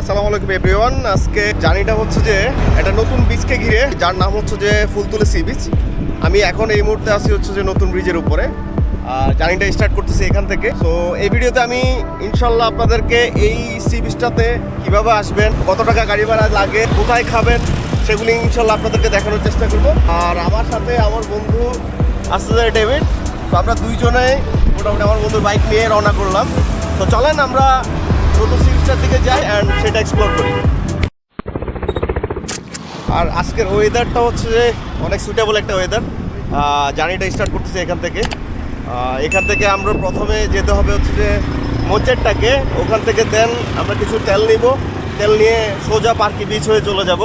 আসসালামু আলাইকুম এভরিওয়ান আজকে জার্নিটা হচ্ছে যে একটা নতুন বিচকে ঘিরে, যার নাম হচ্ছে যে ফুলতুলে সি বিচ আমি এখন এই মুহূর্তে আছি হচ্ছে যে নতুন ব্রিজের উপরে। আর জার্নিটা স্টার্ট করতেছি এখান থেকে। তো এই ভিডিওতে আমি ইনশাল্লাহ আপনাদেরকে এই সি বিচটাতে কীভাবে আসবেন, কত টাকা গাড়ি ভাড়া লাগে, কোথায় খাবেন, সেগুলি ইনশাল্লাহ আপনাদেরকে দেখানোর চেষ্টা করব। আর আমার সাথে আমার বন্ধু আসতে ডেভিড। তো আমরা দুইজনে মোটামুটি আমার বন্ধুর বাইক নিয়ে রওনা করলাম। তো চলেন আমরা নতুন সিরিজটার দিকে যাই অ্যান্ড সেটা এক্সপ্লোর করি। আর আজকের ওয়েদারটা হচ্ছে যে অনেক সুইটেবল একটা ওয়েদার জার্নিটা স্টার্ট করতেছি এখান থেকে। এখান থেকে আমরা প্রথমে যেতে হবে হচ্ছে যে মজ্জেরটাকে। ওখান থেকে দেন আমরা কিছু তেল নিব। তেল নিয়ে সোজা পার্কি বিচ হয়ে চলে যাব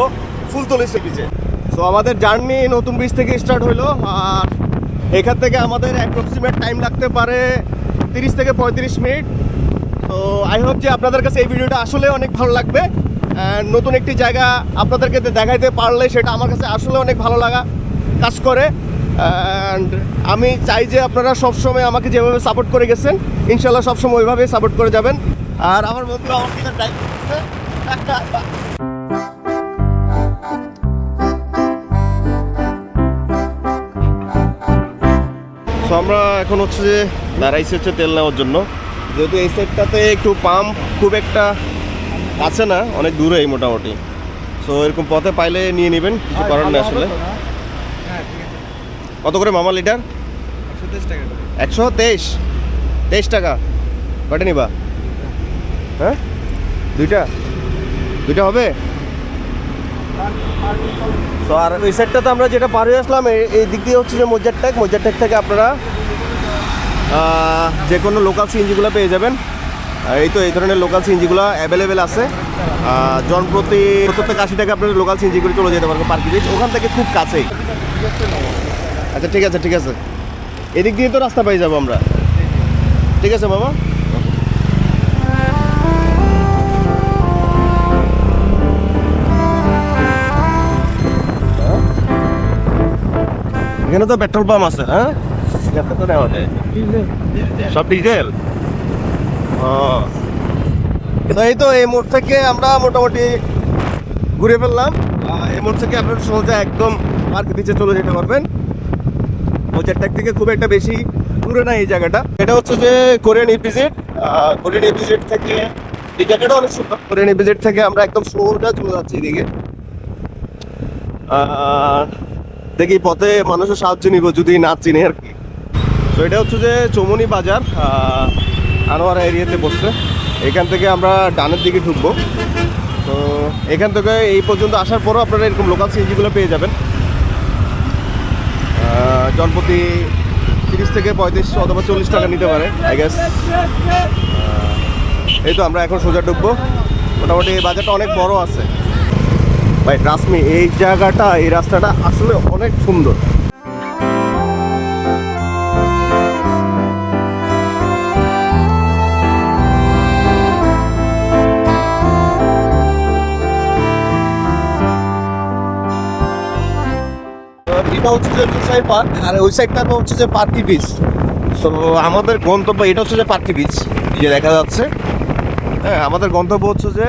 ফুলতলি সি বিচে সো আমাদের জার্নি নতুন বিচ থেকে স্টার্ট হইল। আর এখান থেকে আমাদের অ্যাপ্রক্সিমেট টাইম লাগতে পারে তিরিশ থেকে পঁয়ত্রিশ মিনিট। তো আই হোপ যে আপনাদের কাছে এই ভিডিওটা আসলে অনেক ভালো লাগবে। নতুন একটি জায়গা আপনাদেরকে দেখাইতে পারলে সেটা আমার কাছে আসলে অনেক ভালো লাগা কাজ করে। অ্যান্ড আমি চাই যে আপনারা সবসময় আমাকে যেভাবে সাপোর্ট করে গেছেন ইনশাল্লাহ সবসময় ওইভাবেই সাপোর্ট করে যাবেন। আর আমার বন্ধু আমার কিনা ড্রাইভ আমরা এখন হচ্ছে যে দাঁড়াইছি হচ্ছে তেল নেওয়ার জন্য। যেহেতু এই সাইডটাতে একটু পাম্প খুব একটা আছে না, অনেক দূরেই মোটামুটি। সো এরকম পথে পাইলে নিয়ে নেবেন, কিছু করার নেই আসলে। কত করে মামা লিটার? একশো তেইশ। তেইশ টাকা। কয়টা নিবা? হ্যাঁ? দুইটা? দুইটা হবে? তো আর ওই সাইডটাতে আমরা যেটা পার হয়ে আসলাম এই- দিক দিয়ে হচ্ছে যে মজ্জারটেক মজ্জারটেক থেকে আপনারা যে কোনো লোকাল সিএনজিগুলো পেয়ে যাবেন। এই তো এই ধরনের লোকাল সিএনজিগুলো অ্যাভেলেবেল আছে। জনপ্রতি সত্তর থেকে আশি টাকা আপনার লোকাল সিএনজি করে চলে যেতে পারবেন পার্কি বিচ ওখান থেকে খুব কাছেই। আচ্ছা ঠিক আছে ঠিক আছে। এদিক দিয়ে তো রাস্তা পেয়ে যাব আমরা। ঠিক আছে, বাবা। এখানে তো পেট্রোল পাম্প আছে হ্যাঁ? এখানে তো নেওয়া যায় সব ডিজেল ও। তো এই তো এই মোড় থেকে আমরা মোটামুটি ঘুরে ফেললাম। এই মোড় থেকে আপনারা সোজা একদম পার্ক নিচে চলে যেতে পারবেন। মোজারটাক থেকে খুব একটা বেশি দূরে না এই জায়গাটা। এটা হচ্ছে যে কোরিয়ান ইপিজেড। কোরিয়ান ইপিজেড থেকে এই জায়গাটা অনেক সুন্দর। কোরিয়ান ইপিজেড থেকে আমরা একদম সোজা চলে যাচ্ছি এদিকে। দেখি পথে মানুষের সাহায্য নিব যদি না চিনি আর কি। তো এটা হচ্ছে যে চৌমনি বাজার আনোয়ারা এরিয়াতে বসছে। এখান থেকে আমরা ডানের দিকে ঢুকবো। তো এখান থেকে এই পর্যন্ত আসার পরও আপনারা এরকম লোকাল সিএনজিগুলো পেয়ে যাবেন। জনপ্রতি তিরিশ থেকে পঁয়ত্রিশ অথবা চল্লিশ টাকা নিতে পারে আই গেস এই তো আমরা এখন সোজা ঢুকবো। মোটামুটি এই বাজারটা অনেক বড় আছে। ভাই ট্রাস্টমি এই জায়গাটা, এই রাস্তাটা আসলে অনেক সুন্দর। এটা হচ্ছে যে মিরসাই পার্ক আর ওই সাইডটা তো হচ্ছে যে পার্কি বিচ তো আমাদের গন্তব্য এটা হচ্ছে যে পার্কি বিচ যে দেখা যাচ্ছে। হ্যাঁ আমাদের গন্তব্য হচ্ছে যে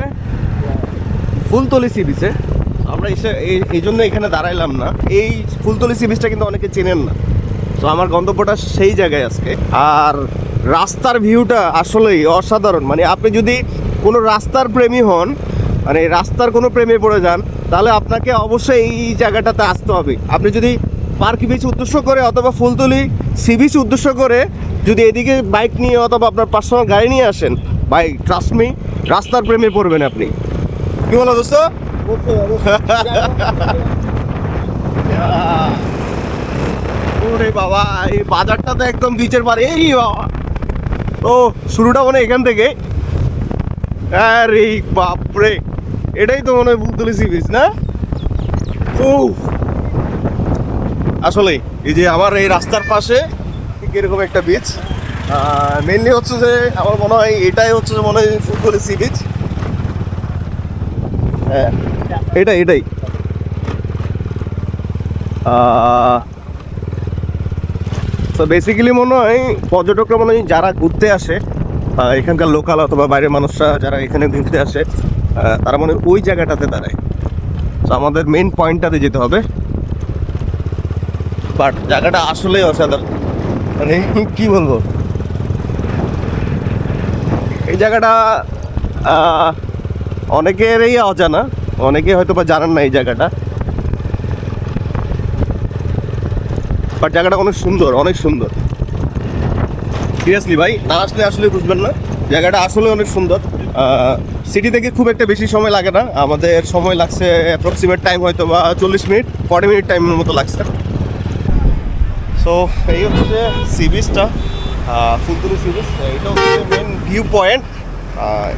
ফুলতলি সি বিচে আমরা এসে এই জন্য এখানে দাঁড়াইলাম না। এই ফুলতলি সি বিচটা কিন্তু অনেকে চেনেন না। তো আমার গন্তব্যটা সেই জায়গায় আজকে। আর রাস্তার ভিউটা আসলেই অসাধারণ। মানে আপনি যদি কোনো রাস্তার প্রেমী হন মানে রাস্তার কোনো প্রেমে পড়ে যান তাহলে আপনাকে অবশ্যই এই জায়গাটাতে আসতে হবে। আপনি যদি পার্ক বিচ উদ্দেশ্য করে অথবা ফুলতলি সি বিচ উদ্দেশ্য করে যদি এদিকে বাইক নিয়ে অথবা আপনার পার্সোনাল গাড়ি নিয়ে আসেন, ভাই ট্রাস্ট মি রাস্তার প্রেমে পড়বেন আপনি। কি বলো দোস্ত? ওরে বাবা, এই বাজারটা তো একদম বিচের পারে এই বাবা। ও, শুরুটা মনে এখান থেকে। আরে বাপরে। এটাই তো মনে হয় বুলতুলি বিচ না? ও আসলে এই যে আমার এই রাস্তার পাশে ঠিক এরকম একটা বিচ মেনলি হচ্ছে যে আমার মনে হয় এটাই হচ্ছে যে মনে হয় ফুলতলি সি বিচ হ্যাঁ এটাই এটাই। তো বেসিক্যালি মনে হয় পর্যটকরা মনে হয় যারা ঘুরতে আসে এখানকার লোকাল অথবা বাইরের মানুষরা যারা এখানে ঘুরতে আসে তারা মানে ওই জায়গাটাতে দাঁড়ায়। তো আমাদের মেন পয়েন্টটাতে যেতে হবে। বাট জায়গাটা আসলেই অসাধারণ। মানে কি বলব? এই জায়গাটা অনেকেরই অজানা। অনেকে হয়তো বা জানান না এই জায়গাটা। বাট জায়গাটা অনেক সুন্দর অনেক সুন্দর। সিরিয়াসলি ভাই, না আসলে আসলে বুঝবেন না। জায়গাটা আসলে অনেক সুন্দর। সিটি থেকে খুব একটা বেশি সময় লাগে না। আমাদের সময় লাগছে অ্যাপ্রক্সিমেট টাইম হয়তো বা চল্লিশ মিনিট ফর্টি মিনিট টাইমের মতো লাগছে। সো এই হচ্ছে সি বিচটা ফুলতুলি সি বিচ এটা হচ্ছে মেন ভিউ পয়েন্ট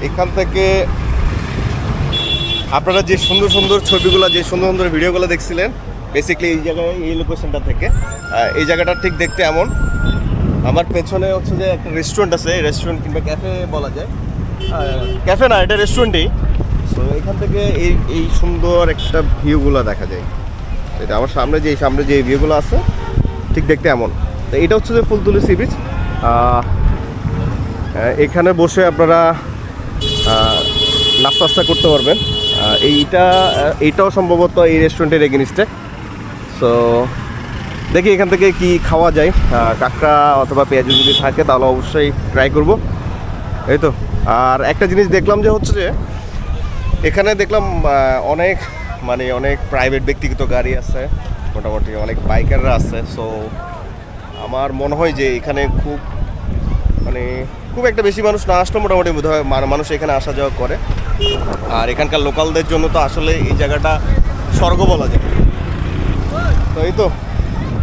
এখান থেকে আপনারা যে সুন্দর সুন্দর ছবিগুলো, যে সুন্দর সুন্দর ভিডিওগুলো দেখছিলেন বেসিক্যালি এই জায়গায়, এই লোকেশনটা থেকে এই জায়গাটা ঠিক দেখতে এমন। আমার পেছনে হচ্ছে যে একটা রেস্টুরেন্ট আছে রেস্টুরেন্ট কিংবা ক্যাফে বলা যায়। ক্যাফে না, এটা রেস্টুরেন্টই সো এখান থেকে এই এই সুন্দর একটা ভিউগুলো দেখা যায়। এটা আমার সামনে যে সামনে যে ভিউগুলো আছে, ঠিক দেখতে এমন। তো এটা হচ্ছে যে ফুলতুলি সি বিচ এখানে বসে আপনারা নাস্তা টাস্তা করতে পারবেন। এইটা এইটাও সম্ভবত এই রেস্টুরেন্টের এগেনিস্টে সো দেখি এখান থেকে কি খাওয়া যায়। কাঁকড়া অথবা পেঁয়াজ যদি থাকে, তাহলে অবশ্যই ট্রাই করব। এই তো। আর একটা জিনিস দেখলাম যে হচ্ছে যে, এখানে দেখলাম অনেক মানে অনেক প্রাইভেট ব্যক্তিগত গাড়ি আছে, মোটামুটি অনেক বাইকাররা আছে সো আমার মনে হয় যে এখানে খুব মানে খুব একটা বেশি মানুষ না আসলেও মোটামুটি বোধ হয় মানুষ এখানে আসা যাওয়া করে। আর এখানকার লোকালদের জন্য তো আসলে এই জায়গাটা স্বর্গ বলা যায়। তো এই তো।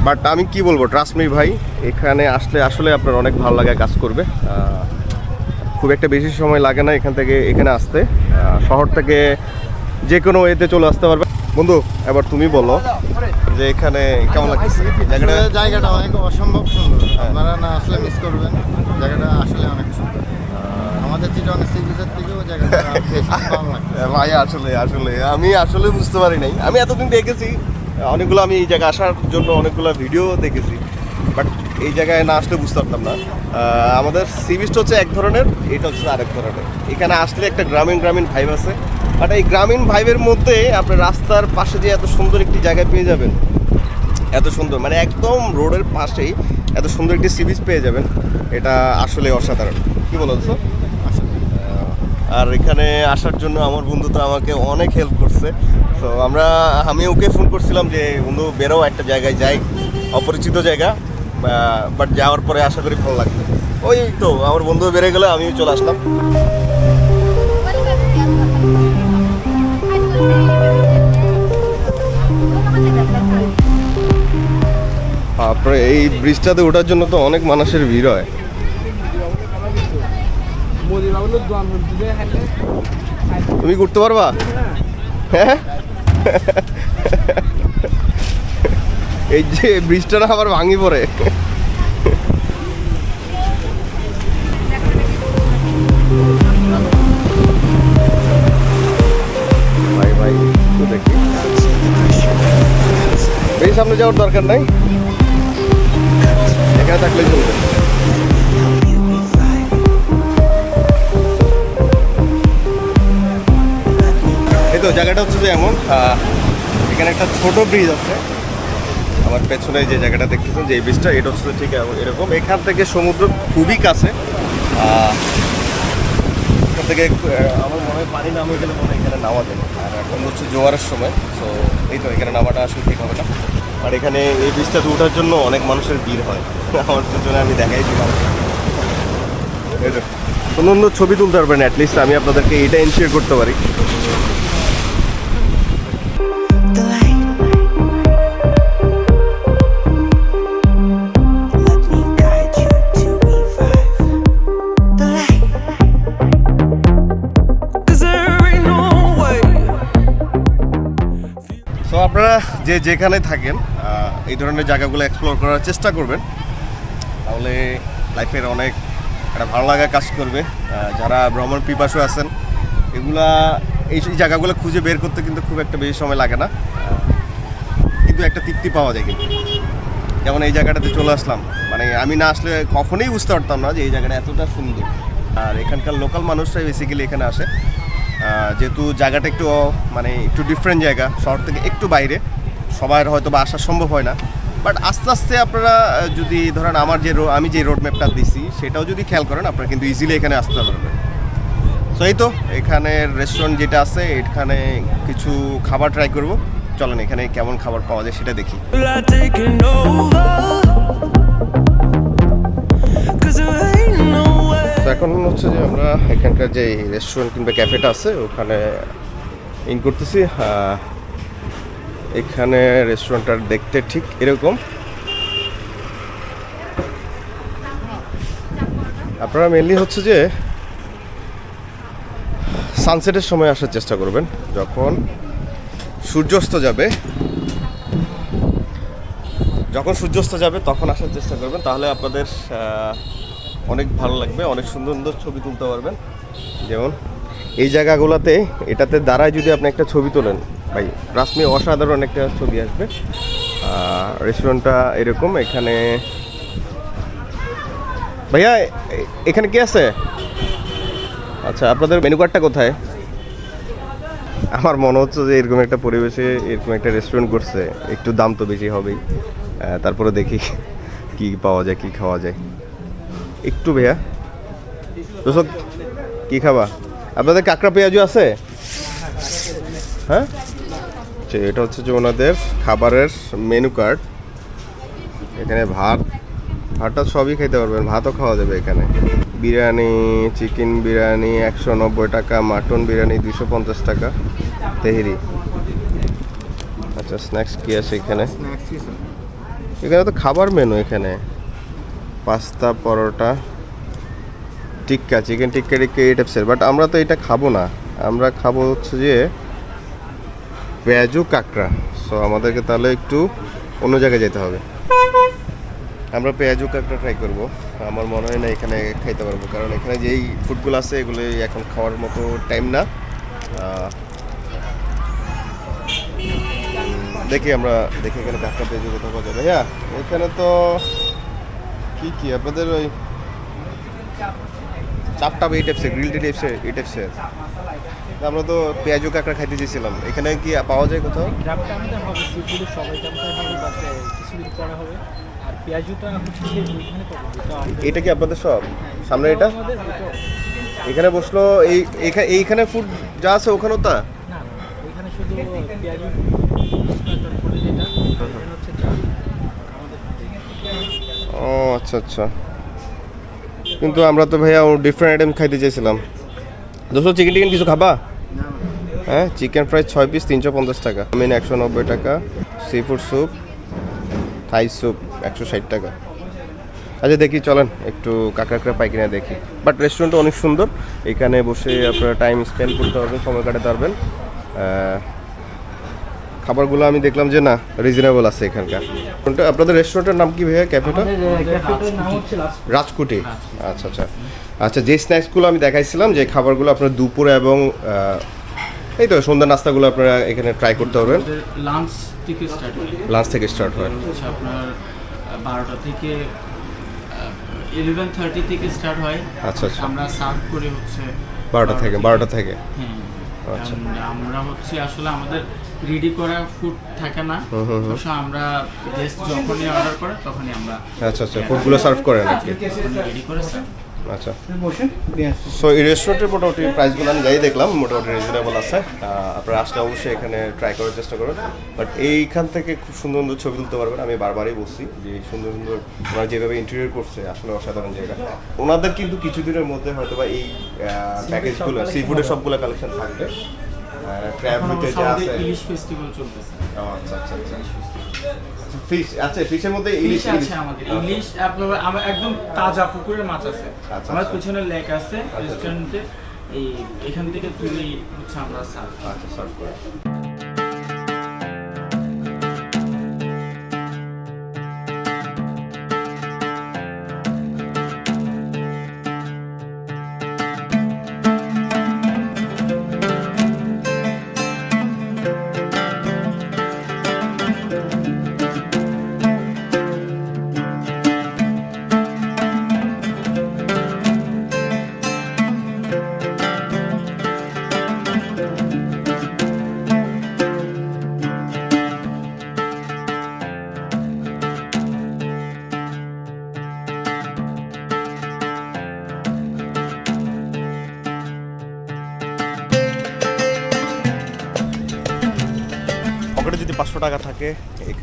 বাট আমি কি বলব ট্রাস্ট মি ভাই, এখানে আসলে আসলে আপনার অনেক ভালো লাগে কাজ করবে। খুব একটা বেশি সময় লাগে না এখান থেকে এখানে আসতে। শহর থেকে যে কোনো ওয়েতে চলে আসতে পারবে। বন্ধু এবার তুমি বলো যে এখানে কেমন লাগছে জায়গাটা? জায়গাটা অনেক অসম্ভব সুন্দর। আপনারা না আসলে মিস করবেন। জায়গাটা আসলে অনেক সুন্দর। আমাদের বিচের থেকেও জায়গাটা হ্যাঁ, ভাই আসলে আসলে। আমি আসলে বুঝতে পারি নাই। আমি এতদিন দেখেছি অনেকগুলো আমি এই জায়গায় আসার জন্য অনেকগুলো ভিডিও দেখেছি। বাট এই জায়গায় না আসলে বুঝতে পারতাম না। আমাদের সি হচ্ছে এক ধরনের, এটা হচ্ছে আরেক ধরনের। এখানে আসলে একটা গ্রামীণ গ্রামীণ ভাইব আছে। বাট এই গ্রামীণ ভাইবের মধ্যে আপনি রাস্তার পাশে যে এত সুন্দর একটি জায়গায় পেয়ে যাবেন, এত সুন্দর মানে একদম রোডের পাশেই এত সুন্দর একটি সি বিচ পেয়ে যাবেন, এটা আসলে অসাধারণ। কি বলো তো? আর এখানে আসার জন্য আমার বন্ধু তো আমাকে অনেক হেল্প করছে। তো আমরা, আমি ওকে ফোন করছিলাম যে, বন্ধু, বেরো একটা জায়গায়, যাই। অপরিচিত জায়গা। বাট যাওয়ার পরে আশা করি ভালো লাগবে। ওই তো, আমার বন্ধু বেড়ে গেলে, আমিও চলে আসলাম। তারপরে এই ব্রিজটাতে ওঠার জন্য তো অনেক মানুষের ভিড় হয়। তুমি ঘুরতে পারবা? হ্যাঁ। এই যে ব্রিজটা আবার ভাঙি পড়ে। ভাই সামনে যাওয়ার দরকার নাই? এখানে থাকলে চলবে। এই তো, জায়গাটা হচ্ছে যে এমন এখানে একটা ছোট ব্রিজ আছে। আমার পেছনে যে জায়গাটা দেখতেছেন, যে এই ব্রিজটা এটা হচ্ছে ঠিক এরকম এখান থেকে সমুদ্র খুবই কাছে। এখান থেকে আমার মনে হয় পানি নামে গেলে মনে হয় এখানে নামা যাবে। আর এখন হচ্ছে জোয়ারের সময় তো এই তো, এখানে নামাটা আসলে ঠিক হবে না। আর এখানে এই ব্রিজটাতে ওঠার জন্য অনেক মানুষের ভিড় হয়। আমার পেছনে আমি দেখাই দিলাম। এই তো সুন্দর ছবি তুলতে পারবেন অ্যাটলিস্ট আমি আপনাদেরকে এটা এনশিওর করতে পারি। যে যেখানে থাকেন এই ধরনের জায়গাগুলো এক্সপ্লোর করার চেষ্টা করবেন। তাহলে লাইফের অনেক একটা ভালো লাগা কাজ করবে। যারা ভ্রমণ পিপাসু আছেন, এগুলা, এই জায়গাগুলো খুঁজে বের করতে কিন্তু খুব একটা বেশি সময় লাগে না। কিন্তু একটা তৃপ্তি পাওয়া যায় কিন্তু। যেমন এই জায়গাটাতে চলে আসলাম মানে আমি না আসলে কখনোই বুঝতে পারতাম না যে এই জায়গাটা এতটা সুন্দর। আর এখানকার লোকাল মানুষরাই বেসিক্যালি এখানে আসে। যেহেতু জায়গাটা একটু মানে একটু ডিফারেন্ট জায়গা, শহর থেকে একটু বাইরে। সবার হয়তো বা আসা সম্ভব হয় না। বাট আস্তে আস্তে আপনারা যদি ধরেন আমার যে রো- আমি যে রোড ম্যাপটা দিছি সেটাও যদি খেয়াল করেন আপনারা কিন্তু ইজিলি এখানে আসতে পারবেন। তো এই তো এখানে রেস্টুরেন্ট যেটা আছে এখানে কিছু খাবার ট্রাই করব। চলেন এখানে কেমন খাবার পাওয়া যায় সেটা দেখি। এখন হচ্ছে যে আমরা এখানকার যে রেস্টুরেন্ট কিংবা ক্যাফেটা আছে ওখানে ইন করতেছি এখানে রেস্টুরেন্টটা দেখতে ঠিক এরকম। আপনারা মেনলি হচ্ছে যে সানসেটের সময় আসার চেষ্টা করবেন, যখন সূর্যাস্ত যাবে। যখন সূর্যাস্ত যাবে, তখন আসার চেষ্টা করবেন, তাহলে আপনাদের অনেক ভালো লাগবে, অনেক সুন্দর সুন্দর ছবি তুলতে পারবেন। যেমন এই জায়গাগুলোতে, এটাতে দাঁড়ায় যদি আপনি একটা ছবি তোলেন ভাই রাসমি অসাধারণ একটা ছবি আসবে। রেস্টুরেন্টটা এরকম, এখানে ভাইয়া এখানে কি আছে? আচ্ছা আপনাদের মেনু কার্ডটা কোথায়? আমার মনে হচ্ছে যে এরকম একটা পরিবেশে এরকম একটা রেস্টুরেন্ট করছে। একটু দাম তো বেশি হবেই। তারপরে দেখি কি পাওয়া যায়, কি খাওয়া যায়। একটু ভাইয়া। দোস্ত কি খাবা? আপনাদের কাঁকড়া পেঁয়াজও আছে? হ্যাঁ? আচ্ছা, এটা হচ্ছে যে ওনাদের খাবারের মেনু কার্ড এখানে ভাত ভাতটা সবই খেতে পারবেন ভাতও খাওয়া যাবে এখানে। বিরিয়ানি চিকেন বিরিয়ানি একশো নব্বই টাকা মাটন বিরিয়ানি দুশো পঞ্চাশ টাকা তেহেরি। আচ্ছা স্ন্যাক্স কী আছে এখানে? এখানে তো খাবার মেনু এখানে। পাস্তা পরোটা টিক্কা চিকেন টিক্কা টিক্কা এই টাইপসের বাট আমরা তো এটা খাব না। আমরা খাব হচ্ছে যে পেঁয়াজু, কাঁকড়া। সো আমাদেরকে তাহলে একটু অন্য জায়গায় যেতে হবে। আমরা পেঁয়াজু, কাঁকড়া ট্রাই করব। আমার মনে হয় না এখানে খাইতে পারব। কারণ এখানে যেই ফুডগুলো আছে এগুলো এখন খাওয়ার মতো টাইম না। দেখি আমরা, দেখি এখানে কাঁকড়া, পেঁয়াজু কোথাও পাওয়া যাবে হ্যাঁ এখানে তো কি কি? আপনাদের ওই চাপটা এই টাইপসের গ্রিল টাইপসের এই টাইপসের আমরা তো পেঁয়াজু কাঁকড়া খাইতে চেয়েছিলাম। এখানে কি পাওয়া যায় কোথাও? গ্রামটা আমাদের হবে সিফুডের সবাই টামটাই হবে বাট কিছুদিন পরে হবে। আর পেঁয়াজুটা হচ্ছে যে পাবো এটা কি আপনাদের সব? সামনে এটা? এখানে বসল এই এখা- এইখানে ফুড যা আছে ওখানেও তা? না শুধু পেঁয়াজু এখানে ও আচ্ছা আচ্ছা। কিন্তু আমরা তো ভাইয়া ডিফারেন্ট আইটেম খাইতে চাইছিলাম দুশো চিকেন টিকেন কিছু খাবা? হ্যাঁ চিকেন ফ্রাই ছয় পিস তিনশো পঞ্চাশ টাকা। মিন একশো নব্বই টাকা sea food soup Thai soup একশো ষাট টাকা। আচ্ছা দেখি চলেন একটু কাঁকড়া পাই কিনা দেখি বাট রেস্টুরেন্টটা অনেক সুন্দর। এখানে বসে আপনারা টাইম স্পেন্ড করতে পারবেন সময় কাটাতে পারবেন। খাবারগুলো আমি দেখলাম যে না রিজনেবল আছে এখানকার। আপনাদের রেস্টুরেন্টের নাম কি ভাইয়া? ক্যাফেটা রাজকুটি। আচ্ছা আচ্ছা। আচ্ছা যে স্ন্যাক্সগুলো আমি দেখাইছিলাম যে খাবারগুলো আপনার দুপুরে এবং এই তো সন্ধ্যা নাস্তাগুলো আপনারা এখানে ট্রাই করতে পারবেন। লাঞ্চ থেকে স্টার্ট হয়। লাঞ্চ থেকে স্টার্ট হয়। হচ্ছে আপনার বারোটা থেকে ইলেভেন থার্টি থেকে স্টার্ট হয়। আচ্ছা, আচ্ছা। আমরা সার্ভ করি হচ্ছে বারোটা থেকে বারোটা থেকে। হ্যাঁ। আচ্ছা। আমরা হচ্ছে আসলে আমাদের রেডি করা ফুড থাকে না। অবশ্য আমরা গেস্ট যখনই অর্ডার করে তখনই আমরা আচ্ছা আচ্ছা ফুডগুলো সার্ভ করেন আর কি রেডি করে স্যার আচ্ছা। সো এই রেস্টুরেন্টের মোটামুটি প্রাইসগুলো আমি যাই দেখলাম মোটামুটি রিজনেবল আছে। আপনারা আসলে অবশ্যই এখানে ট্রাই করার চেষ্টা করবেন। বাট এইখান থেকে খুব সুন্দর সুন্দর ছবি তুলতে পারবেন। আমি বারবারই বলছি যে সুন্দর সুন্দর ওনারা যেভাবে ইন্টেরিয়র করছে আসলে অসাধারণ জায়গা। ওনাদের কিন্তু কিছুদিনের মধ্যে হয়তো বা এই প্যাকেজগুলো সি ফুডের সবগুলো কালেকশন থাকবে। ক্র্যাব হইতে যা আছে। ইলিশ ফেস্টিভ্যাল চলতেছে। আচ্ছা আচ্ছা আচ্ছা। ফিশ আচ্ছা ফিশের মধ্যে ইলিশ আছে আমাদের। ইলিশ আপনার আমার একদম তাজা পুকুরের মাছ আছে। আচ্ছা, আমার আচ্ছা। পিছনে লেক আছে রেস্টুরেন্টে এই এখান থেকে তুলে হচ্ছে আমরা সার্ভ আচ্ছা সার্ভ করে।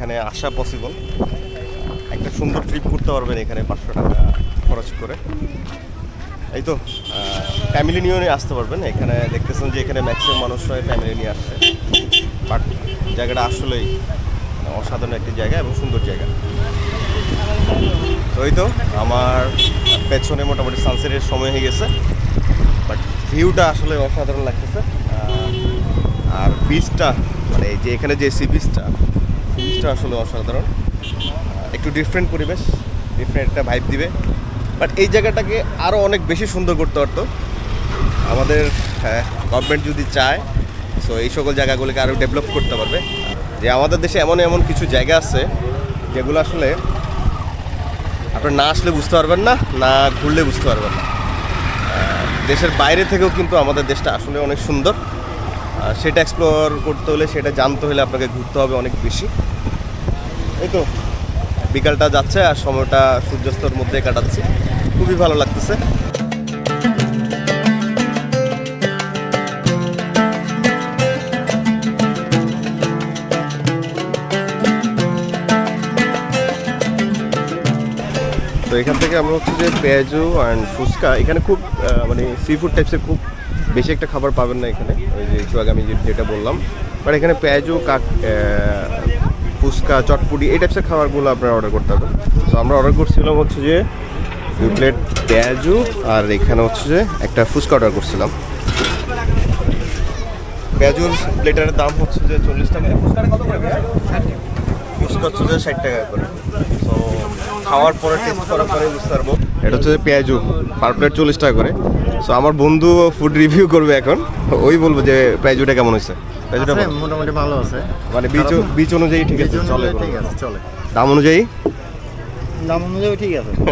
এখানে আসা পসিবল একটা সুন্দর ট্রিপ করতে পারবেন এখানে পাঁচশো টাকা খরচ করে। এই তো ফ্যামিলি নিয়েও আসতে পারবেন। এখানে দেখতেছেন যে এখানে ম্যাক্সিমাম মানুষ সবাই ফ্যামিলি নিয়ে আসছে বাট জায়গাটা আসলেই অসাধারণ একটি জায়গা এবং সুন্দর জায়গা। তো এই তো, আমার পেছনে মোটামুটি সানসেটের সময় হয়ে গেছে। বাট ভিউটা আসলে অসাধারণ লাগতেছে। আর বিচটা মানে যে এখানে যে সি বিচটা বিচটা আসলে অসাধারণ। একটু ডিফারেন্ট পরিবেশ ডিফারেন্ট একটা ভাইব দিবে। বাট এই জায়গাটাকে আরও অনেক বেশি সুন্দর করতে পারতো। আমাদের গভর্নমেন্ট যদি চায় সো এই সকল জায়গাগুলোকে আরও ডেভেলপ করতে পারবে। যে আমাদের দেশে এমন এমন কিছু জায়গা আছে, যেগুলো আসলে আপনার না আসলে বুঝতে পারবেন না না ঘুরলে বুঝতে পারবেন না। দেশের বাইরে থেকেও কিন্তু আমাদের দেশটা আসলে অনেক সুন্দর। আর সেটা এক্সপ্লোর করতে হলে, সেটা জানতে হলে আপনাকে ঘুরতে হবে অনেক বেশি। এই তো, বিকালটা যাচ্ছে আর সময়টা সূর্যাস্তর মধ্যে কাটাচ্ছি। খুবই ভালো লাগতেছে। তো এখান থেকে আমরা হচ্ছে যে পেঁয়াজু অ্যান্ড ফুচকা, এখানে খুব মানে সি ফুড টাইপসের খুব বেশি একটা খাবার পাবেন না এখানে। ওই যে একটু আগে আমি যেটা বললাম। বাট এখানে পেঁয়াজু, কাক ফুচকা, চটপুটি, এই টাইপসের খাবারগুলো আপনারা অর্ডার করতে হবে তো আমরা অর্ডার করছিলাম হচ্ছে যে দুই প্লেট পেঁয়াজু, আর এখানে হচ্ছে যে একটা ফুচকা অর্ডার করছিলাম। পেঁয়াজুর প্লেটারের দাম হচ্ছে যে চল্লিশ টাকা। কত ফুচকা হচ্ছে যে ষাট টাকা করে। তো খাওয়ার পরে টেস্ট করার পরে বুঝতে পারব। এটা হচ্ছে যে পেঁয়াজু পার প্লেট চল্লিশ টাকা করে। সো আমার বন্ধু ফুড রিভিউ করবে এখন। ওই বলব যে পেঁয়াজুটা কেমন হয়েছে? ভালো? মোটামুটি ভালো আছে। মানে বীজ বিচ অনুযায়ী ঠিক আছে চলে ঠিক আছে চলে। দাম অনুযায়ী? দাম অনুযায়ী ঠিক আছে।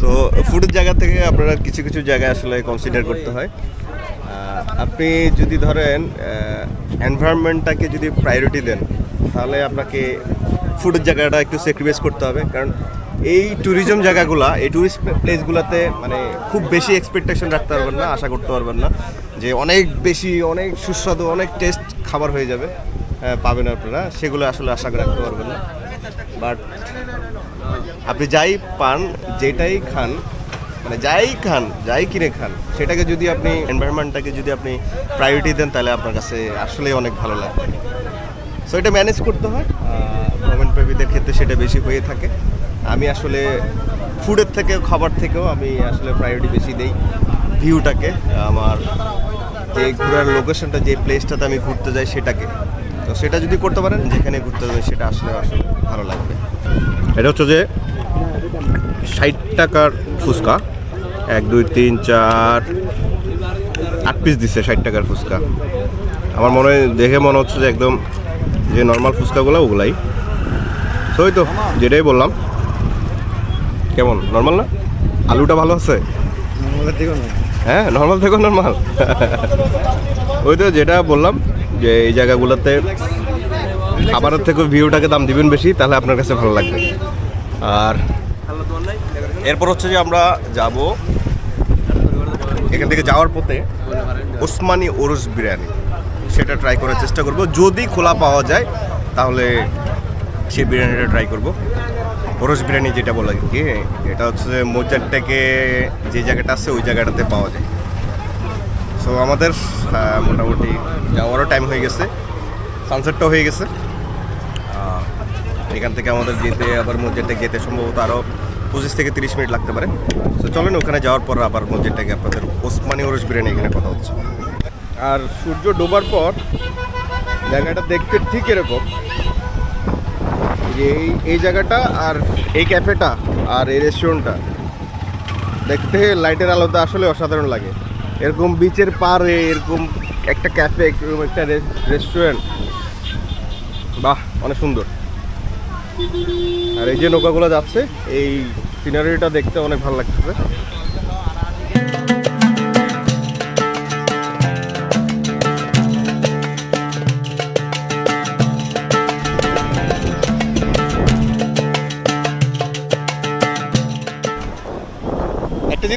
সো ফুডের জায়গা থেকে আপনারা কিছু কিছু জায়গায় আসলে কনসিডার করতে হয়। আপনি যদি ধরেন এনভায়রনমেন্টটাকে যদি প্রায়োরিটি দেন তাহলে আপনাকে ফুডের জায়গাটা একটু স্যাক্রিফাইস করতে হবে। কারণ এই ট্যুরিজম জায়গাগুলা, এই ট্যুরিস্ট প্লেসগুলোতে মানে খুব বেশি এক্সপেকটেশন রাখতে পারবেন না, আশা করতে পারবেন না যে অনেক বেশি, অনেক সুস্বাদু, অনেক টেস্ট খাবার হয়ে যাবে পাবেন আপনারা। সেগুলো আসলে আশা রাখতে পারবেন না। বাট আপনি যাই পান, যেটাই খান মানে যাই খান, যাই কিনে খান, সেটাকে যদি আপনি এনভায়রনমেন্টটাকে যদি আপনি প্রায়োরিটি দেন, তাহলে আপনার কাছে আসলেই অনেক ভালো লাগবে। সো এটা ম্যানেজ করতে হয়। প্রেমীদের ক্ষেত্রে সেটা বেশি হয়ে থাকে। আমি আসলে ফুডের থেকে, খাবার থেকেও আমি আসলে প্রায়োরিটি বেশি দেই ভিউটাকে, আমার যে ঘোরার লোকেশনটা যে প্লেসটাতে আমি ঘুরতে যাই সেটাকে। তো সেটা যদি করতে পারেন, যেখানে ঘুরতে যাবেন সেটা আসলে আসলে ভালো লাগবে। এটা হচ্ছে যে ষাট টাকার ফুচকা। এক, দুই, তিন, চার, আট পিস দিচ্ছে ষাট টাকার ফুচকা। আমার মনে দেখে মনে হচ্ছে যে একদম যে নর্মাল ফুচকাগুলো ওগুলাই। তো ওই তো যেটাই বললাম। কেমন নর্মাল না? আলুটা ভালো আছে? হ্যাঁ নর্মাল থেকে নর্মাল ওই তো যেটা বললাম যে এই জায়গাগুলোতে খাবারের থেকে ভিউটাকে দাম দিবেন বেশি তাহলে আপনার কাছে ভালো লাগবে। আর এরপর হচ্ছে যে আমরা যাব এখান থেকে যাওয়ার পথে ওসমানি ওরস বিরিয়ানি। সেটা ট্রাই করার চেষ্টা করব। যদি খোলা পাওয়া যায় তাহলে সেই বিরিয়ানিটা ট্রাই করব। ওরস বিরিয়ানি যেটা বলা কি? এটা হচ্ছে মোজারটাকে যে জায়গাটা আছে, ওই জায়গাটাতে পাওয়া যায়। সো আমাদের মোটামুটি যাওয়ারও টাইম হয়ে গেছে সানসেটটাও হয়ে গেছে। এখান থেকে আমাদের যেতে, আবার মসজিদটা যেতে সম্ভবত আরও পঁচিশ থেকে তিরিশ মিনিট লাগতে পারে। তো চলেন, ওখানে যাওয়ার পর আবার মসজিদটাকে আপনাদের ওসমানি ওরস বিরিয়ানি এখানে কথা হচ্ছে। আর সূর্য ডোবার পর জায়গাটা দেখতে ঠিক এরকম। যে এই এই জায়গাটা আর এই ক্যাফেটা আর এই রেস্টুরেন্টটা দেখতে লাইটের আলোতে আসলে অসাধারণ লাগে। এরকম বিচের পারে এরকম একটা ক্যাফে এরকম একটা রেস্টুরেন্ট বাহ, অনেক সুন্দর। আর এই যে নৌকাগুলো যাচ্ছে, এই সিনারিটা দেখতে অনেক ভালো লাগতেছে।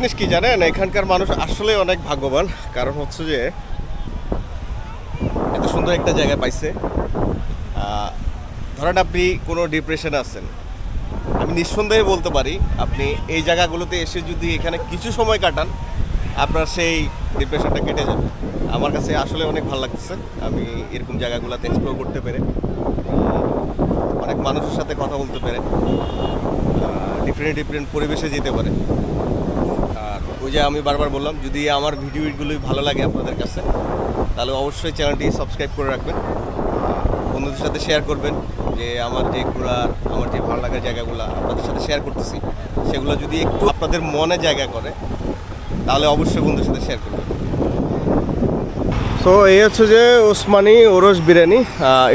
জিনিস কি জানেন? এখানকার মানুষ আসলে অনেক ভাগ্যবান। কারণ হচ্ছে যে, এত সুন্দর একটা জায়গা পাইছে। ধরেন আপনি কোনো ডিপ্রেশনে আছেন। আমি নিঃসন্দেহে বলতে পারি, আপনি এই জায়গাগুলোতে এসে যদি এখানে কিছু সময় কাটান, আপনার সেই ডিপ্রেশনটা কেটে যাবে। আমার কাছে আসলে অনেক ভালো লাগতেছে। আমি এরকম জায়গাগুলোতে এক্সপ্লোর করতে পেরে। অনেক মানুষের সাথে কথা বলতে পেরে। ডিফারেন্ট ডিফারেন্ট পরিবেশে যেতে পারে। যে আমি বারবার বললাম, যদি আমার ভিডিওগুলোই ভালো লাগে আপনাদের কাছে, তাহলে অবশ্যই চ্যানেলটি সাবস্ক্রাইব করে রাখবেন। বন্ধুদের সাথে শেয়ার করবেন যে আমার যে ঘোরার আমার যে ভালো লাগার জায়গাগুলো আপনাদের সাথে শেয়ার করতেছি, সেগুলো যদি একটু আপনাদের মনে জায়গা করে, তাহলে অবশ্যই বন্ধুদের সাথে শেয়ার করবেন। সো এই হচ্ছে যে ওসমানি ওরস বিরিয়ানি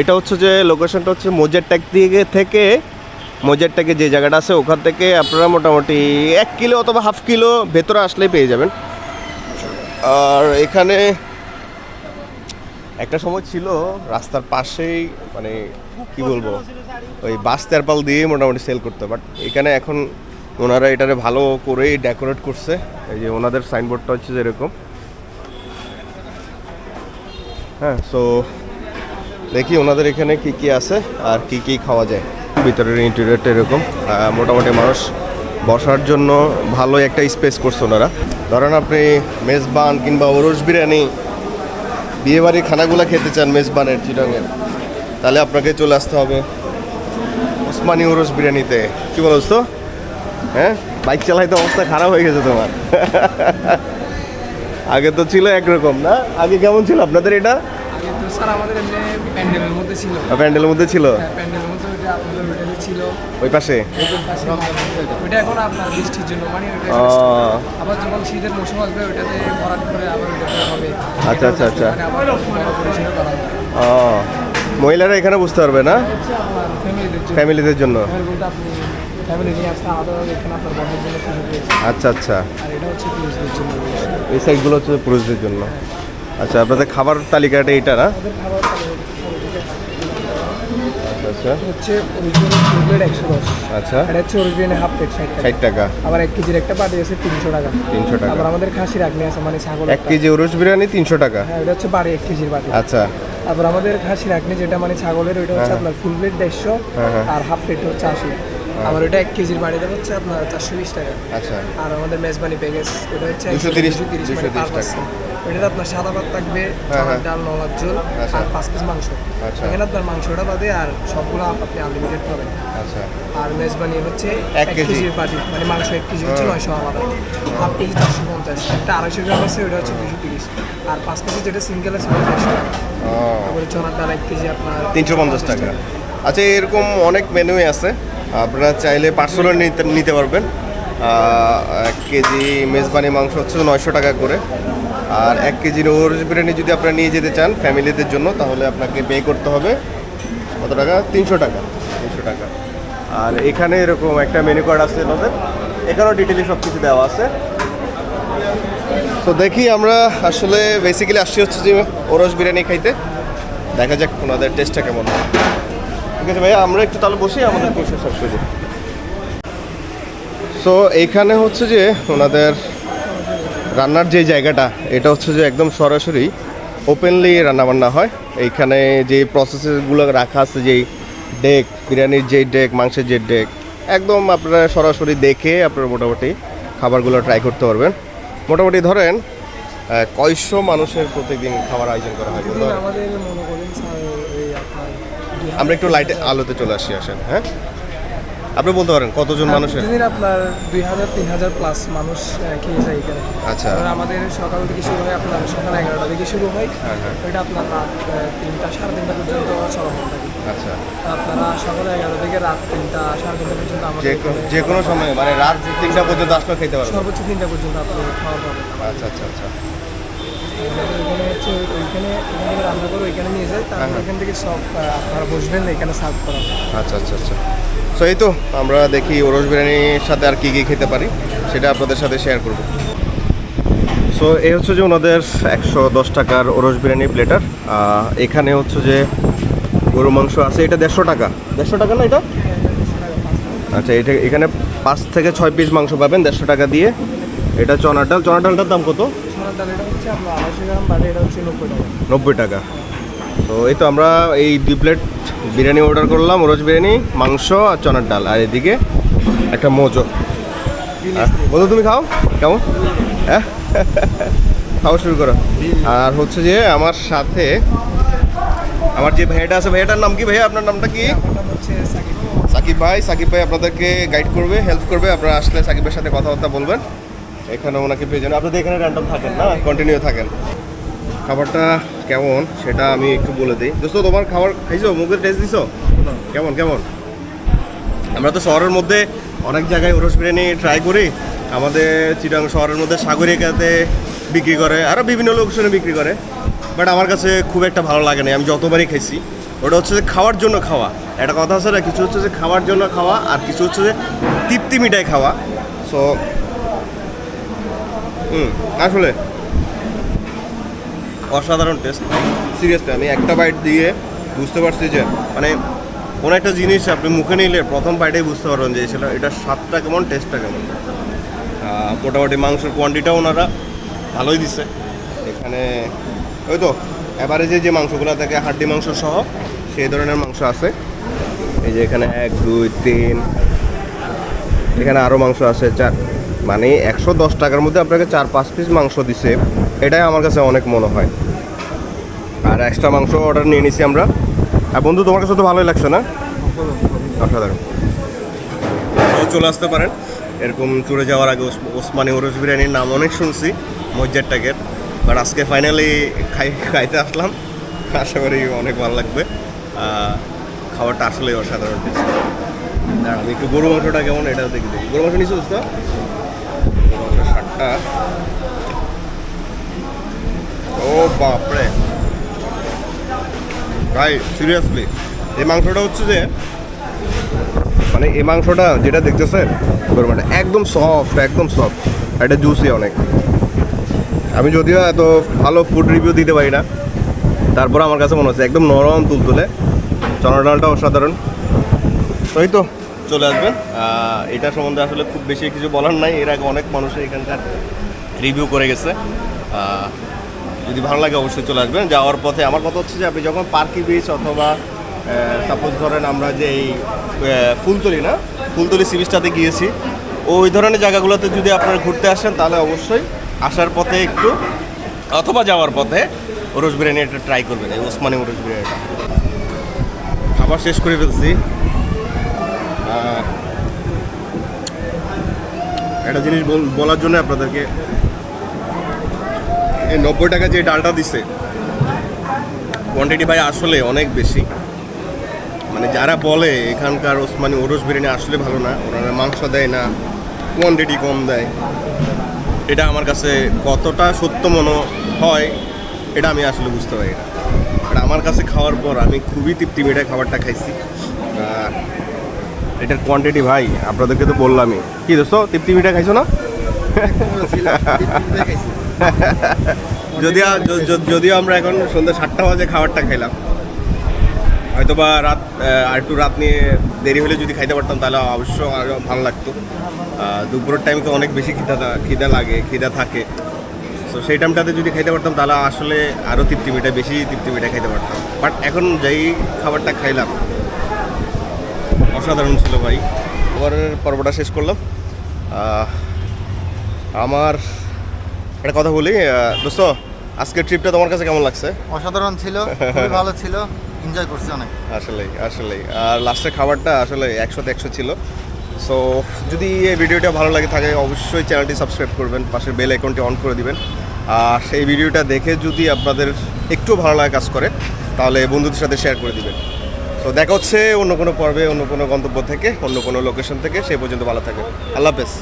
এটা হচ্ছে যে লোকেশনটা হচ্ছে মোজারট্যাক দিয়ে থেকে মোজারট্যাকে যে জায়গাটা আছে, ওখান থেকে আপনারা মোটামুটি এক কিলো অথবা হাফ কিলো ভেতরে আসলেই পেয়ে যাবেন। আর এখানে একটা সময় ছিল, রাস্তার পাশেই মানে কি বলব, ওই বাস তেরপাল দিয়ে মোটামুটি সেল করতো। বাট এখানে এখন ওনারা এটারে ভালো করেই ডেকোরেট করছে। এই যে ওনাদের সাইনবোর্ডটা হচ্ছে যেরকম। হ্যাঁ সো দেখি ওনাদের এখানে কি কি আছে আর কি কি খাওয়া যায়। ভিতরের ইন্টেরিয়রটা এরকম। মোটামুটি মানুষ বসার জন্য ভালো একটা স্পেস করছে ওনারা। ধরেন আপনি মেজবান কিংবা ওরস বিরিয়ানি বিয়েবাড়ির খানাগুলো খেতে চান মেজবানের চিটংয়ের তাহলে আপনাকে চলে আসতে হবে ওসমানি ওরস বিরিয়ানিতে। কী বলো তো হ্যাঁ? বাইক চালাইতে অবস্থা খারাপ হয়ে গেছে তোমার। আগে তো ছিল একরকম না? আগে কেমন ছিল আপনাদের এটা? প্যান্ডেলের মধ্যে ছিল। প্যান্ডেলের মধ্যে ছিল? হ্যাঁ, আপনাদের হোটেলে ছিল। ওই পাশে? ওইটা এখন আপনার বৃষ্টির জন্য মানে ওইটা আবার যখন শীতের মৌসুম আসবে ওইটাতে ভরাট করে আবার ওইটাতে হবে। আচ্ছা, আচ্ছা, আচ্ছা। মানে ও। মহিলারা এখানে বুঝতে পারবে না? ফ্যামিলিদের জন্য। রয়েছে। আচ্ছা আচ্ছা। আর হচ্ছে পুরুষদের জন্য। এই সাইডগুলো হচ্ছে পুরুষদের জন্য। আচ্ছা আপনাদের খাবার তালিকাটা এইটা না? আচ্ছা। হচ্ছে অরিজিনাল ফুল প্লেট একশো দশ। আচ্ছা। এটা হচ্ছে অরিজিনাল হাফ প্লেট ষাট টাকা। ষাট টাকা। আবার এক কেজির একটা পাটি আছে তিনশো টাকা। তিনশো টাকা। আবার আমাদের খাসির আগনি আছে মানে ছাগল এক কেজি উরুস বিরিয়ানি তিনশো টাকা। হ্যাঁ ওটা হচ্ছে বাড়ি এক কেজির বাটি। আচ্ছা। তারপর আমাদের খাসির আগনি যেটা মানে ছাগলের ওইটা হচ্ছে হ্যাঁ। আপনার ফুল প্লেট দেড়শো হ্যাঁ, হ্যাঁ। আর হাফ প্লেট হচ্ছে আশি। আবার ওটা এক কেজির বাড়িতে হচ্ছে আপনার চারশো বিশ টাকা। আচ্ছা। আর আমাদের মেজবানি প্যাকেজ ওটা হচ্ছে 230 দুশো তিরিশ মানে 230 পার টাকা। ওইটাতে আপনার সাদা ভাত থাকবে হ্যাঁ, হ্যাঁ। ডাল নলার ঝোল আচ্ছা। আর পাঁচ পিস মাংস। আচ্ছা। এখানে আপনার মাংসটা বাদে আর সবগুলো আপনি আনলিমিটেড পাবেন। আচ্ছা। আর মেজবানি হচ্ছে এক এক কেজি। কেজির বাটি মানে মাংস এক কেজি হচ্ছে হ্যাঁ। নয়শো আলাদা। হাফ কেজি চারশো পঞ্চাশ। একটা আড়াইশো গ্রাম আছে ওটা হচ্ছে দুশো তিরিশ। আর পাঁচ কেজি যেটা সিঙ্গেল আছে ওটা দেড়শো টাকা তারপরে চনার ডাল এক কেজি আপনার তিনশো পঞ্চাশ টাকা। আচ্ছা এরকম অনেক মেনুই আছে। আপনারা চাইলে পার্সেলও নিতে নিতে পারবেন। এক কেজি মেজবানি মাংস হচ্ছে নয়শো টাকা করে। আর এক কেজি ওরস বিরিয়ানি যদি আপনারা নিয়ে যেতে চান ফ্যামিলিদের জন্য, তাহলে আপনাকে পে করতে হবে কত টাকা? তিনশো টাকা। তিনশো টাকা। আর এখানে এরকম একটা মেনু কার্ড আছে ওদের এখানেও ডিটেলে সব কিছু দেওয়া আছে। তো দেখি আমরা আসলে বেসিক্যালি আসছি হচ্ছে যে ওরস বিরিয়ানি খাইতে। দেখা যাক ওনাদের টেস্টটা কেমন ঠিক আছে ভাইয়া, আমরা একটু তাহলে বসি, আমাদের সব কিছু সো এইখানে হচ্ছে যে ওনাদের রান্নার যে জায়গাটা এটা হচ্ছে যে একদম সরাসরি ওপেনলি রান্নাবান্না হয়। এইখানে যে প্রসেসগুলো রাখা আছে যেই ডেক বিরিয়ানির যেই ডেক মাংসের যে ডেক একদম আপনারা সরাসরি দেখে আপনারা মোটামুটি খাবারগুলো ট্রাই করতে পারবেন। মোটামুটি ধরেন কয়শো মানুষের প্রত্যেকদিন খাবার আয়োজন করা হয়? প্রতিদিন আমরা একটু লাইটে আলোতে চলে আসি আসেন হ্যাঁ? আপনি বলতে পারেন কতজন হ্যাঁ, মানুষের? প্রতিদিন আপনার দুই হাজার তিন হাজার প্লাস মানুষ খেয়ে যায় এখানে। আচ্ছা। আমাদের সকাল থেকে শুরু হয় আপনার সকাল এগারোটা থেকে শুরু হয়। হ্যাঁ, হ্যাঁ। ওইটা আপনার রাত তিনটা সাড়ে তিনটা পর্যন্ত চলমান থাকে আচ্ছা। আপনারা সকাল এগারো থেকে রাত তিনটা সাড়ে তিনটা পর্যন্ত আমাদের যে কোনো সময় মানে রাত তিনটা পর্যন্ত আসলে খেতে পারবেন। সর্বোচ্চ তিনটা পর্যন্ত আপনি খাওয়া পাবেন। আচ্ছা আচ্ছা আচ্ছা। এখানে হচ্ছে ওইখানে এখান থেকে রান্না করে ওইখানে নিয়ে যায় তারপর। এখান থেকে সব আপনারা বসবেন এখানে সার্ভ করা আচ্ছা আচ্ছা আচ্ছা। সো এই তো আমরা দেখি ওরস বিরিয়ানির সাথে আর কী কী খেতে পারি, সেটা আপনাদের সাথে শেয়ার করব। সো এই হচ্ছে যে ওনাদের একশো দশ টাকার ওরস বিরিয়ানি প্লেটার এখানে হচ্ছে যে গরু মাংস আছে, এটা দেড়শো টাকা। দেড়শো টাকা না এটা? আচ্ছা এটা এখানে পাঁচ থেকে ছয় পিস মাংস পাবেন, দেড়শো টাকা দিয়ে। এটা চনার ডাল। চনার ডালটার দাম কত? ডাল এটা হচ্ছে আপনার আড়াইশো গ্রাম বাটে এটা হচ্ছে নব্বই টাকা। নব্বই টাকা। তো এই তো আমরা এই দুই প্লেট বিরিয়ানি অর্ডার করলাম ওরজ বিরিয়ানি মাংস আর চনার ডাল। আর এদিকে একটা মোজো। বন্ধু তুমি খাও? কেমন? হ্যাঁ? খাওয়া শুরু করো। আর হচ্ছে যে আমার সাথে আমার যে ভাইয়াটা আছে ভাইয়াটার নাম কি ভাইয়া? আপনার নামটা কি? সাকিব। ভাই সাকিব ভাই আপনাদেরকে গাইড করবে হেল্প করবে। আপনারা আসলে সাকিবের সাথে কথাবার্তা বলবেন। এখানে ওনাকে পেয়ে যাবেন। আপনাদের এখানে র্যান্ডম থাকেন না কন্টিনিউ থাকেন। খাবারটা কেমন সেটা আমি একটু বলে দিই। দোস্ত তোমার খাবার খাইছো? মুখের টেস্ট দিছো? কেমন কেমন? আমরা তো শহরের মধ্যে অনেক জায়গায় ওরস বিরিয়ানি ট্রাই করি। আমাদের চিটাং শহরের মধ্যে সাগরিকাতে বিক্রি করে আরও বিভিন্ন লোকেশনে বিক্রি করে। বাট আমার কাছে খুব একটা ভালো লাগে না আমি যতবারই খাইছি। ওটা হচ্ছে যে খাওয়ার জন্য খাওয়া। একটা কথা আছে না কিছু হচ্ছে যে খাওয়ার জন্য খাওয়া আর কিছু হচ্ছে যে তৃপ্তি মিটাই খাওয়া। সো হুম আসলে। অসাধারণ টেস্ট সিরিয়াসলি আমি একটা বাইট দিয়ে বুঝতে পারছি যে মানে কোনো একটা জিনিস আপনি মুখে নিলে প্রথম বাইটেই বুঝতে পারবেন যে সেটা এটার স্বাদটা কেমন টেস্টটা কেমন। মোটামুটি মাংসের কোয়ান্টিটাও ওনারা ভালোই দিছে। এখানে ওই তো অ্যাভারেজে যে মাংসগুলো থাকে হাড্ডি মাংস সহ সেই ধরনের মাংস আছে। এই যে এখানে এক দুই তিন এখানে আরও মাংস আছে চার। মানে একশো দশ টাকার মধ্যে আপনাকে চার পাঁচ পিস মাংস দিছে। এটাই আমার কাছে অনেক মনে হয়। আর এক্সট্রা মাংস অর্ডার নিয়ে নিছি আমরা। আর বন্ধু, তোমার কাছে তো ভালোই লাগছে না? অসাধারণ। চলে আসতে পারেন। এরকম চলে যাওয়ার আগে ওস- ওসমানী ওরস বিরিয়ানির নাম অনেক শুনছি, মজ্জার ট্যাগের বাট আজকে ফাইনালি খাই খাইতে আসলাম। আশা করি অনেক ভালো লাগবে। খাবারটা আসলেই অসাধারণ আমি একটু গরু মাংসটা কেমন? এটাও দেখি গরু মাংস নিচ্ছ ষাটটা ও বাপরে। ভাই সিরিয়াসলি এই মাংসটা হচ্ছে যে মানে এই মাংসটা যেটা দেখতেছেন গরু একদম সফট একদম সফট এটা জুসি অনেক। আমি যদিও এত ভালো ফুড রিভিউ দিতে পারি না, তারপর আমার কাছে মনে হচ্ছে একদম নরম তুলতুলে। চনা ডালটা অসাধারণ। তো এই তো চলে আসবেন। এটা সম্বন্ধে আসলে খুব বেশি কিছু বলার নাই। এর আগে অনেক মানুষই এখানকার রিভিউ করে গেছে। যদি ভালো লাগে অবশ্যই চলে আসবেন। যাওয়ার পথে আমার কথা হচ্ছে যে আপনি যখন পার্কি বিচ অথবা সাপোজ ধরেন আমরা যে এই ফুলতলি না, ফুলতলি সি বিচটাতে গিয়েছি, ওই ধরনের জায়গাগুলোতে যদি আপনারা ঘুরতে আসেন, তাহলে অবশ্যই আসার পথে একটু, অথবা যাওয়ার পথে ওরস বিরিয়ানি একটা ট্রাই করবেন, এই ওসমানি ওরস বিরিয়ানিটা। খাবার শেষ করে ফেলছি। একটা জিনিস বল- বলার জন্য আপনাদেরকে, এই নব্বই টাকা যে ডালটা দিছে কোয়ান্টিটি ভাই আসলে অনেক বেশি। মানে যারা বলে এখানকার ওসমানি ওরস বিরিয়ানি আসলে ভালো না, ওনারা মাংস দেয় না কোয়ান্টিটি কম দেয়। এটা আমার কাছে কতটা সত্য মনে হয়, এটা আমি আসলে বুঝতে পারি না। আমার কাছে খাওয়ার পর আমি খুবই তৃপ্তি মেটায় খাবারটা খাইছি। এটার কোয়ান্টিটি ভাই, আপনাদেরকে তো বললামই। কি দোস্ত তৃপ্তি মিঠাই খাইছো না? যদিও যদিও আমরা এখন সন্ধ্যা সাতটা বাজে খাবারটা খাইলাম। হয়তো বা রাত আর একটু রাত নিয়ে দেরি হলে যদি খাইতে পারতাম, তাহলে অবশ্য আরও ভালো লাগতো। দুপুরের টাইমে তো অনেক বেশি খিদা খিদা লাগে, খিদা থাকে। তো সেই টাইমটাতে যদি খাইতে পারতাম, তাহলে আসলে আরও তৃপ্তি মিঠাই বেশি তৃপ্তি মিঠাই খাইতে পারতাম। বাট এখন যেই খাবারটা খাইলাম অসাধারণ ছিল ভাই। খাবারের পর্বটা শেষ করলাম। আমার একটা কথা বলি দোস্ত আজকের ট্রিপটা তোমার কাছে কেমন লাগছে? অসাধারণ ছিল খুবই ভালো ছিল এনজয় করছি অনেক। আসলেই আসলেই। আর লাস্টের খাবারটা আসলে একশোতে একশো ছিল। সো যদি এই ভিডিওটা ভালো লাগে থাকে অবশ্যই চ্যানেলটি সাবস্ক্রাইব করবেন পাশের বেল আইকনটি অন করে দিবেন। আর সেই ভিডিওটা দেখে যদি আপনাদের একটু ভালো লাগা কাজ করে তাহলে বন্ধুদের সাথে শেয়ার করে দিবেন। তো দেখা হচ্ছে অন্য কোনো পর্বে, অন্য কোনো গন্তব্য থেকে, অন্য কোনো লোকেশন থেকে সেই পর্যন্ত ভালো থাকে আল্লাহ হাফেজ।